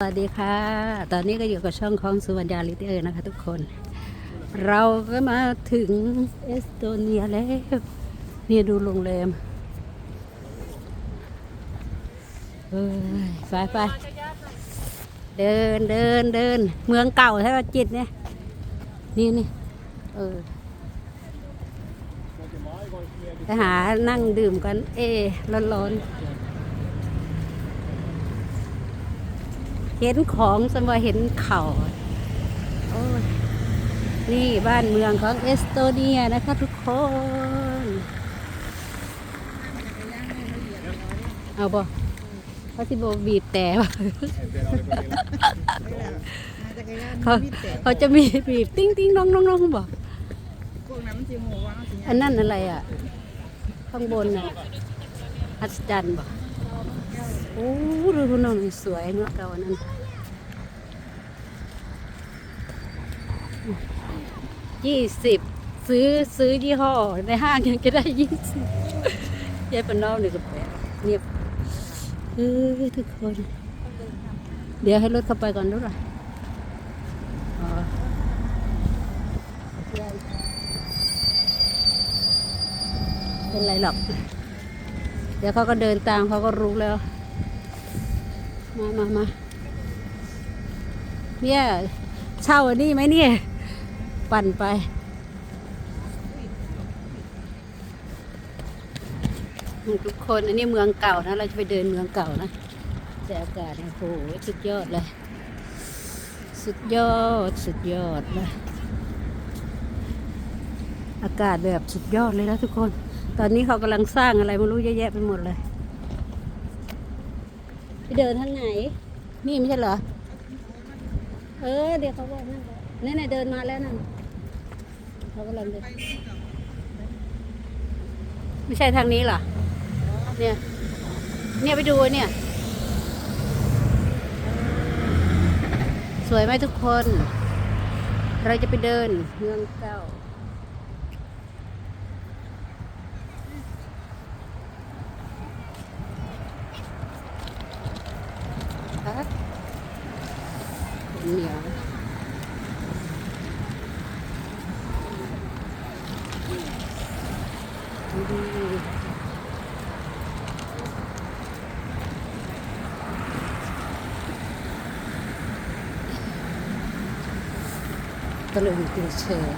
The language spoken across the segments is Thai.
สวัสดีค่ะ ตอนนี้ก็อยู่กับช่องของสุวรรณยาลิเตอร์นะคะทุกคน เราก็มาถึงเอสโตเนียแล้ว นี่ดูโรงแรมเอ้ยไปไป เดินเดินเดิน เมืองเก่าใช่ไหมจิตเนี่ย นี่นี่เออไปหานั่งดื่มกัน เอร้อนๆ เห็นของสมว่าเห็นเขาโอ้ยนี่บ้านเมืองของเอสโตเนียนะคะทุกคน เอาบ่เขาที่บบีบแต่บ่เขาเขาจะมีบีบติ้งติ้งน้องน้องน้องบ่พวกนั้นมันสิโหว่าสิอันนั้นอะไรอะ ข้างบนน่ะอัศจรรย์บ่โอ้ดูดูน้องนี่สวยเนาะเก่าอันนั้นยี่สิบซื้อซื้อยี่ห้อในห้างยังจะได้ยี่สิบยายปนนอกหนึ่งกับแปดเงียบเออทุกคน เดี๋ยวให้รถเข้าไปก่อนรู้หรออ๋อเป็นไรหรอก เดี๋ยวเขาก็เดินตามเขาก็รู้แล้ว มามามาเนี่ยเช่าอันนี้ไหมเนี่ย ปั่นไป ทุกคนอันนี้เมืองเก่านะ เราจะไปเดินเมืองเก่านะแต่อากาศโอ้โหสุดยอดเลย สุดยอดสุดยอดเลยอากาศแบบสุดยอดเลยนะทุกคน ตอนนี้เขากำลังสร้างอะไรไม่รู้เยอะแยะไปหมดเลย ไปเดินทางไหน นี่ไม่ใช่เหรอ เออ เดี๋ยวเขาบอกนั่นแหละนี่นเดินมาแล้วนั่นเขากำลังเดินไม่ใช่ทางนี้เหรอ เนี่ย เนี่ยไปดูเนี่ย สวยไหมทุกคน เราจะไปเดินเมืองเก่า ครับเหนียวตะ ลึงกระเชย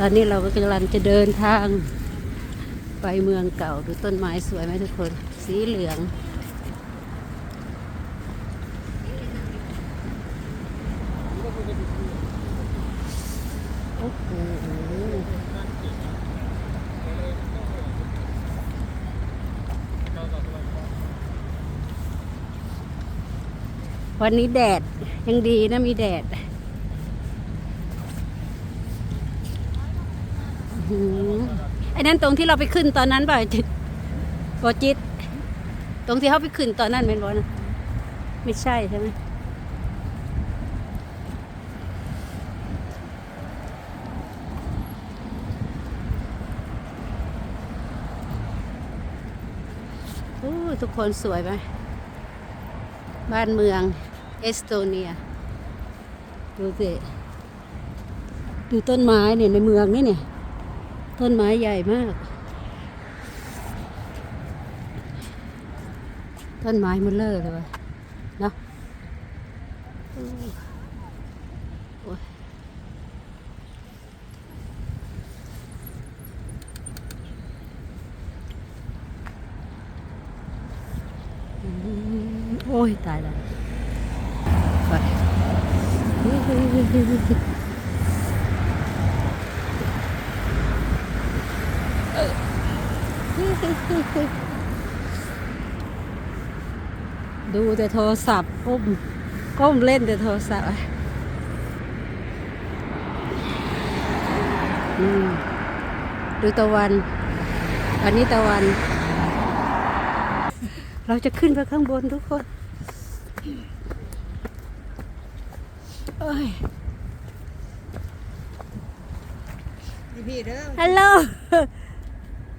ตอนนี้เราก็กำลังจะเดินทาง ไปเมืองเก่าดูต้นไม้สวยไหมทุกคน สีเหลือง วันนี้แดดยังดีนะมีแดดอื้อหือไอ้นั่นตรงที่เราไปขึ้นตอนนั้นเปล่าจิตบอจิต ตรงที่เขาไปขึ้นตอนนั้นเป็นบอนะไม่ใช่ใช่ไหมทุกคนสวยไหมบ้านเมือง เอสโตเนีย ดูสิ ดูต้นไม้เนี่ยในเมืองนี่เนี่ย ต้นไม้ใหญ่มาก ต้นไม้มันเลอะเลยวะเนาะโอ้ยตายแล้ว ดูแต่โทรศัพท์ก้มก้มเล่นแต่โทรศัพท์อะอืมดูตะวัน อันนี้ตะวัน เราจะขึ้นไปข้างบนทุกคน พี่พี่เด้อฮัลโหล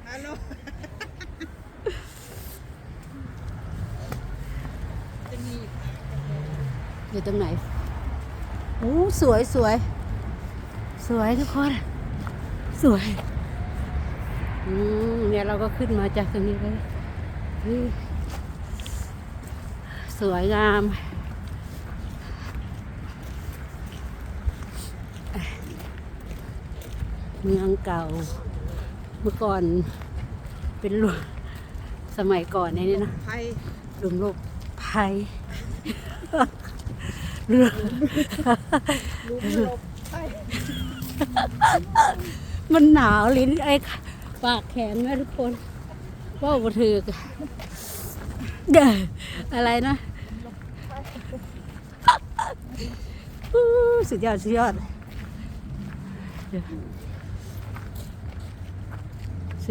ฮัลโหลจะมีอยู่ตรงไหนโอ้สวยสวย สวยทุกคน สวย อืมเนี่ยเราก็ขึ้นมาจากตรงนี้เลยอืมสวยงาม เมืองเก่า เมื่อก่อนเป็นหลวงสมัยก่อนเนี่ยนะไทยหลุมโลกภัยเรือลูกหลบไทยมันหนาวลิ้นไอ้ปากแข็งนะทุกคนว่าบ่ถือกเด้ออะไรนะอู้สุดยอดสุดยอด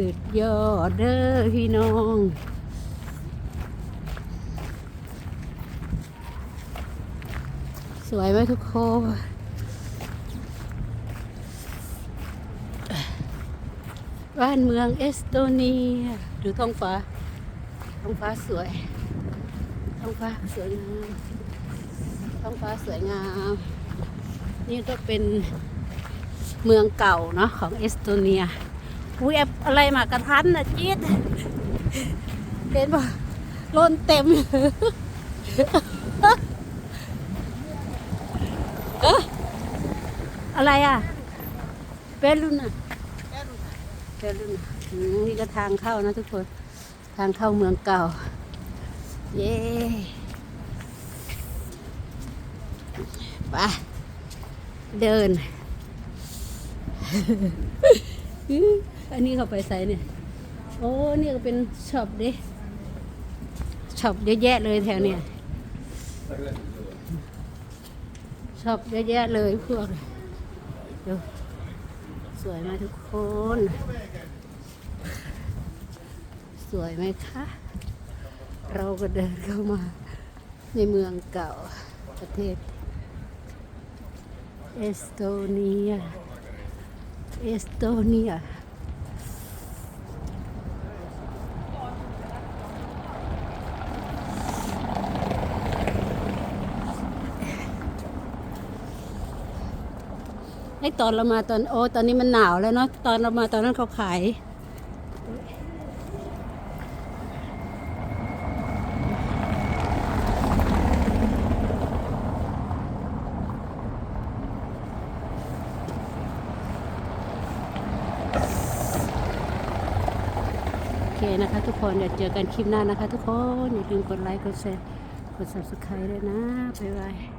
สุดยอดเด้อพี่น้องสวยไหมทุกคนบ้านเมืองเอสโตเนีย ดูท้องฟ้า ท้องฟ้าสวย ท้องฟ้าสวยงาม ท้องฟ้าสวยงาม นี่ก็เป็นเมืองเก่าเนาะของเอสโตเนีย อุ้ยแอบอะไรมากระทันนะจี๊ดเห็นปะล้นเต็มเอ๊ะอะไรอะเปรุนอะแก้ดูค่ะเดินรุ่นอืมนี่ก็ทางเข้านะทุกคน ทางเข้าเมืองเก่า เย้ไปเดิน อันนี้เขาไปใส่เนี่ย โอ้นี่ก็เป็นช็อปดิช็อปเยอะแยะเลยแถวเนี่ยช็อปเยอะแยะเลยพวกดูสวยไหมทุกคน สวยไหมคะ เราก็เดินเข้ามาในเมืองเก่าประเทศเอสโตเนียเอสโตเนีย ไอ้ตอนเรามาตอนโอ้ตอนนี้มันหนาวแล้วเนาะตอนเรามาตอนนั้นเขาขายโอเคนะคะทุกคนเดี๋ยวเจอกันคลิปหน้านะคะทุกคน อย่าลืมกดไลค์ กดแชร์ กด subscribe ด้วยนะ บ๊ายบาย